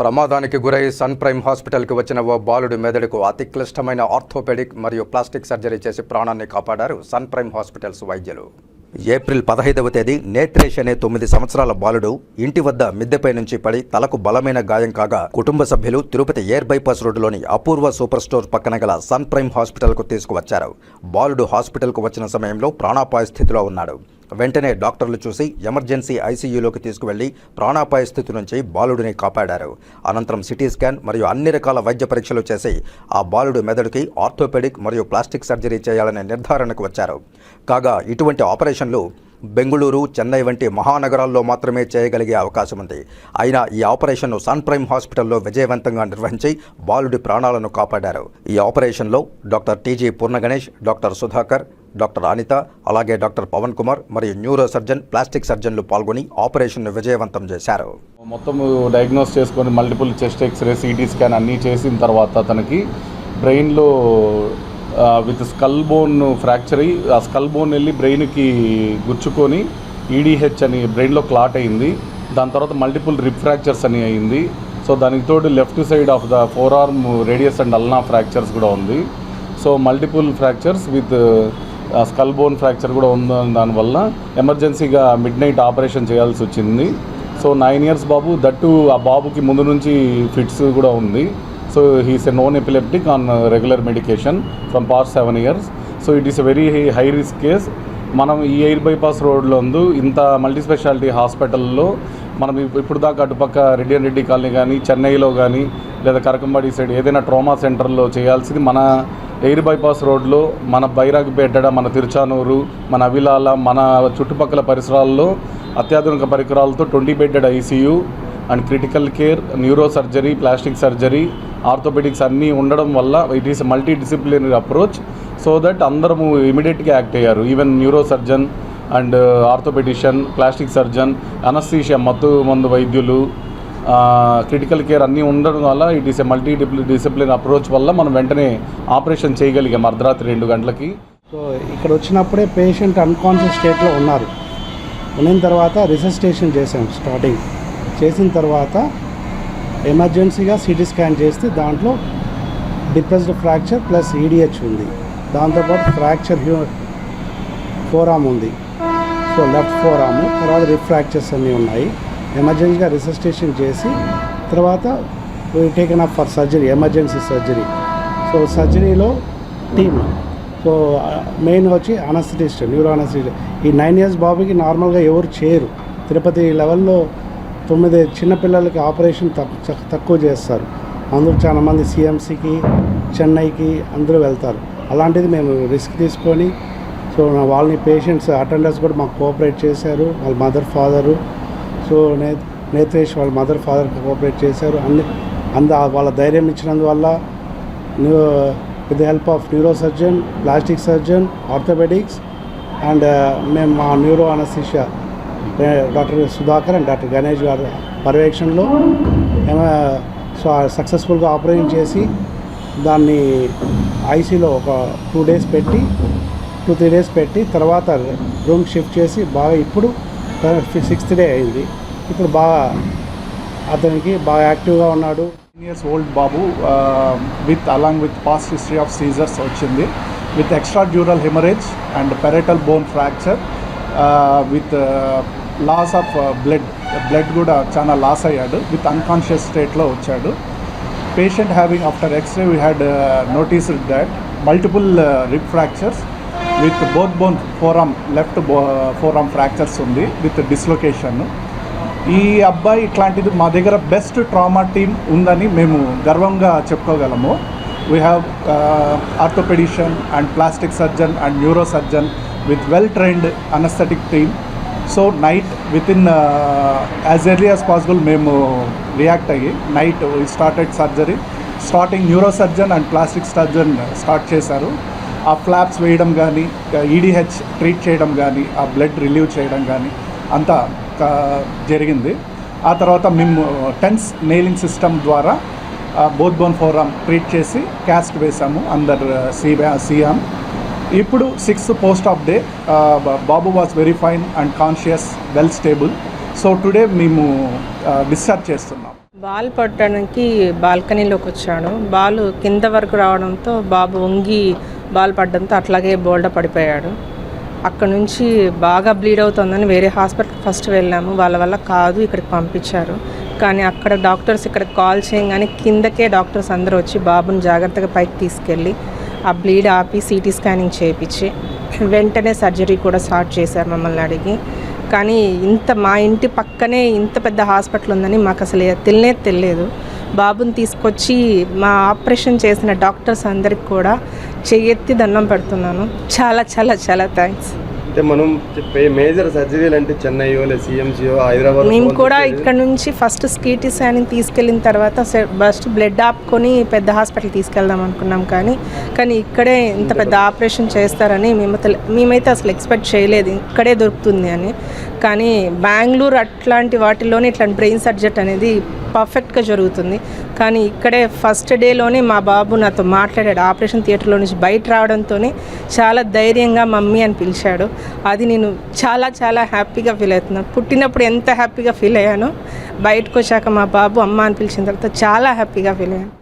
ప్రమాదానికి గురై sun prime హాస్పిటల్కి వచ్చిన ఓ బాలుడి మెదడుకు అతి క్లిష్టమైన ఆర్థోపెడిక్ మరియు ప్లాస్టిక్ సర్జరీ చేసి ప్రాణాన్ని కాపాడారు సన్ ప్రైమ్ హాస్పిటల్స్ వైద్యులు. ఏప్రిల్ పదహైదవ తేదీ నేత్రేష్ అనే తొమ్మిది సంవత్సరాల బాలుడు ఇంటి వద్ద మిద్దెపై నుంచి పడి తలకు బలమైన గాయం కాగా కుటుంబ సభ్యులు తిరుపతి ఎయిర్ బైపాస్ రోడ్డులోని అపూర్వ సూపర్ స్టోర్ పక్కన గల సన్ ప్రైమ్ హాస్పిటల్కు తీసుకువచ్చారు. బాలుడు హాస్పిటల్కు వచ్చిన సమయంలో ప్రాణాపాయ స్థితిలో ఉన్నాడు. వెంటనే డాక్టర్లు చూసి ఎమర్జెన్సీ ఐసీయూలోకి తీసుకువెళ్ళి ప్రాణాపాయ స్థితి నుంచి బాలుడిని కాపాడారు. అనంతరం సిటీ స్కాన్ మరియు అన్ని రకాల వైద్య పరీక్షలు చేసి ఆ బాలుడు మెదడుకి ఆర్థోపెడిక్ మరియు ప్లాస్టిక్ సర్జరీ చేయాలనే నిర్ధారణకు వచ్చారు. కాగా ఇటువంటి ఆపరేషన్లు బెంగళూరు చెన్నై వంటి మహానగరాల్లో మాత్రమే చేయగలిగే అవకాశం ఉంది. అయినా ఈ ఆపరేషన్ను సన్ ప్రైమ్ హాస్పిటల్లో విజయవంతంగా నిర్వహించి బాలుడి ప్రాణాలను కాపాడారు. ఈ ఆపరేషన్లో doctor T G Purnaganesh doctor Sudhakar doctor Anitha అలాగే డాక్టర్ పవన్ కుమార్ మరియు న్యూరో సర్జన్ ప్లాస్టిక్ సర్జన్లు పాల్గొని ఆపరేషన్ను విజయవంతం చేశారు. మొత్తం డయాగ్నోస్ చేసుకొని multiple chest x ray CT scan అన్నీ చేసిన తర్వాత అతనికి బ్రెయిన్లో విత్ స్కల్ బోన్ ఫ్రాక్చర్ అయ్యి ఆ స్కల్ బోన్ వెళ్ళి బ్రెయిన్కి గుచ్చుకొని ఈడీహెచ్ అని బ్రెయిన్లో క్లాట్ అయింది. దాని తర్వాత మల్టిపుల్ రిప్ ఫ్రాక్చర్స్ అని అయింది. సో దానికి తోడు left side of the forearm radius and ulna fractures కూడా ఉంది. So multiple fractures with skull bone fracture కూడా ఉంది దానివల్ల ఎమర్జెన్సీగా మిడ్ నైట్ ఆపరేషన్ చేయాల్సి వచ్చింది. సో నైన్ ఇయర్స్ బాబు దట్టు ఆ బాబుకి ముందు నుంచి ఫిట్స్ కూడా ఉంది. So he's a known epileptic on regular medication from past seven years so it is a very high risk case మనం ఈ ఎయిర్ బైపాస్ రోడ్లో ఉంది ఇంత మల్టీ స్పెషాలిటీ హాస్పిటల్లో మనం ఇప్పుడు దాకా అటుపక్క రెడ్డి అండ్ రెడ్డి కాలనీ కానీ చెన్నైలో కానీ లేదా కరకంబాడి సైడ్ ఏదైనా ట్రోమా సెంటర్లో చేయాల్సింది మన ఎయిర్ బైపాస్ రోడ్లో మన బైరాగ్పేట మన తిరుచానూరు మన అవిలాల మన చుట్టుపక్కల పరిసరాల్లో అత్యాధునిక పరికరాలతో twenty bedded ICU and critical care neuro surgery plastic surgery orthopaedics అన్నీ ఉండడం వల్ల it is multi disciplinary approach so that అందరము ఇమీడియట్గా యాక్ట్ అయ్యారు. Even neuro surgeon and orthopaedician plastic surgeon anaesthesia మత్తు మందు వైద్యులు క్రిటికల్ కేర్ అన్నీ ఉండడం వల్ల it is a multi discipline approach వల్ల మనం వెంటనే ఆపరేషన్ చేయగలిగాం అర్ధరాత్రి రెండు గంటలకి. సో ఇక్కడ వచ్చినప్పుడే పేషెంట్ అన్కాన్షియస్ స్టేట్లో ఉన్నారు. ఉన్న తర్వాత రిసస్టేషన్ చేసాం స్టార్టింగ్ చేసిన తర్వాత ఎమర్జెన్సీగా సిటీ స్కాన్ చేస్తే దాంట్లో డిప్రెస్డ్ ఫ్రాక్చర్ ప్లస్ ఈడిహెచ్ ఉంది. దాంతోపాటు ఫ్రాక్చర్ హ్యూ ఫోరామ్ ఉంది. సో లెఫ్ట్ ఫోరాము తర్వాత రిఫ్రాక్చర్స్ అన్నీ ఉన్నాయి. ఎమర్జెన్సీగా రిసస్టేషన్ చేసి తర్వాత taken up for surgery emergency surgery so సర్జరీలో team so main వచ్చి అనస్థిటిస్ట్ న్యూరో అనస్థిటిస్ట్ ఈ నైన్ ఇయర్స్ బాబుకి నార్మల్గా ఎవరు చేయరు. తిరుపతి లెవెల్లో తొమ్మిది చిన్నపిల్లలకి ఆపరేషన్ తక్కు తక్కువ చేస్తారు. అందరూ చాలామంది సిఎంసికి చెన్నైకి అందరూ వెళ్తారు. అలాంటిది మేము రిస్క్ తీసుకొని సో వాళ్ళని పేషెంట్స్ అటెండర్స్ కూడా మాకు కోఆపరేట్ చేశారు. వాళ్ళ మదర్ ఫాదరు సో నే నేత్రేష్ వాళ్ళ మదర్ ఫాదర్ కోఆపరేట్ చేశారు. అన్ని అంద వాళ్ళ ధైర్యం ఇచ్చినందువల్ల with help of neuro surgeon plastic surgeon orthopaedics and మేము మా neuro anaesthesia doctor Sudhakar and doctor Ganesh గారి పర్యవేక్షణలో సో సక్సెస్ఫుల్గా ఆపరేషన్ చేసి దాన్ని ఐసీలో ఒక టూ డేస్ పెట్టి టూ త్రీ డేస్ పెట్టి తర్వాత రూమ్ షిఫ్ట్ చేసి బాగా ఇప్పుడు సిక్స్త్ డే అయింది. ఇప్పుడు బాగా అతనికి బాగా యాక్టివ్గా ఉన్నాడు. Years old Babu with along with past history of seizures వచ్చింది. With extradural haemorrhage and parietal bone fracture with loss of blood blood కూడా చాలా లాస్ అయ్యాడు. విత్ అన్కాన్షియస్ స్టేట్లో వచ్చాడు. Patient having after x ray we had noticed that multiple rib fractures with both bone forearm left forearm fractures ఉంది with dislocation. ఈ అబ్బాయి ఇట్లాంటిది మా దగ్గర బెస్ట్ ట్రామా టీమ్ ఉందని మేము గర్వంగా చెప్పుకోగలము. We have orthopaedician and plastic surgeon and neuro surgeon with well trained anaesthetic team so night within as early as possible మేము రియాక్ట్ అయ్యి night started surgery starting neuro surgeon and plastic surgeon start చేశారు. ఆ flops వేయడం కానీ EDH treat చేయడం కానీ ఆ blood relieve చేయడం కానీ అంతా జరిగింది. ఆ తర్వాత మేము టెన్స్ నెయిలింగ్ సిస్టమ్ ద్వారా బోత్ బోన్ ఫోరామ్ ట్రీట్ చేసి క్యాస్ట్ వేసాము అందర్ సి సీఎం ఇప్పుడు sixth post of day Babu was very fine and conscious well stable. So today మేము డిశ్చార్జ్ చేస్తున్నాం. బాల్ పట్టడానికి బాల్కనీలోకి వచ్చాడు బాల్ కింద వరకు రావడంతో బాబు వంగి బాల్ పడ్డంతో అట్లాగే బోల్డ పడిపోయాడు. అక్కడ నుంచి బాగా బ్లీడ్ అవుతుందని వేరే హాస్పిటల్ ఫస్ట్ వెళ్ళాము. వాళ్ళ వల్ల కాదు ఇక్కడికి పంపించారు. కానీ అక్కడ డాక్టర్స్ ఇక్కడ కాల్ చేయగానే కిందకే డాక్టర్స్ అందరూ వచ్చి బాబుని జాగ్రత్తగా పైకి తీసుకెళ్ళి ఆ బ్లీడ్ ఆపి సిటీ స్కానింగ్ చేయించి వెంటనే సర్జరీ కూడా స్టార్ట్ చేశారు మమ్మల్ని అడిగి. కానీ ఇంత మా ఇంటి పక్కనే ఇంత పెద్ద హాస్పిటల్ ఉందని మాకు అసలు తెలియనే తెలియదు బాబుని తీసుకొచ్చి మా ఆపరేషన్ చేసిన డాక్టర్స్ అందరికి కూడా చెయ్యెత్తి దండం పెడుతున్నాను. చాలా చాలా చాలా థ్యాంక్స్. అంటే మనం మేజర్ సర్జరీలు అంటే చెన్నైయో లేదా సిఎంసియో హైదరాబాద్ మేము కూడా ఇక్కడ నుంచి ఫస్ట్ స్కీటీ స్కానింగ్ తీసుకెళ్ళిన తర్వాత ఫస్ట్ బ్లడ్ ఆపుకొని పెద్ద హాస్పిటల్ తీసుకెళ్దాం అనుకున్నాం కానీ కానీ ఇక్కడే ఇంత పెద్ద ఆపరేషన్ చేస్తారని మేము మేమైతే అసలు ఎక్స్పెక్ట్ చేయలేదు. ఇక్కడే దొరుకుతుంది అని. కానీ బెంగళూరు అట్లాంటి వాటిలోనే ఇట్లాంటి బ్రెయిన్ సర్జరీ అనేది పర్ఫెక్ట్గా జరుగుతుంది. కానీ ఇక్కడే ఫస్ట్ డేలోనే మా బాబు నాతో మాట్లాడాడు. ఆపరేషన్ థియేటర్లో నుంచి బయట రావడంతోనే చాలా ధైర్యంగా మమ్మీ అని పిలిచాడు. అది నేను చాలా చాలా హ్యాపీగా ఫీల్ అవుతున్నాను పుట్టినప్పుడు ఎంత హ్యాపీగా ఫీల్ అయ్యానో బయటకు వచ్చాక మా బాబు అమ్మ అని పిలిచిన తర్వాత చాలా హ్యాపీగా ఫీల్ అయ్యాను.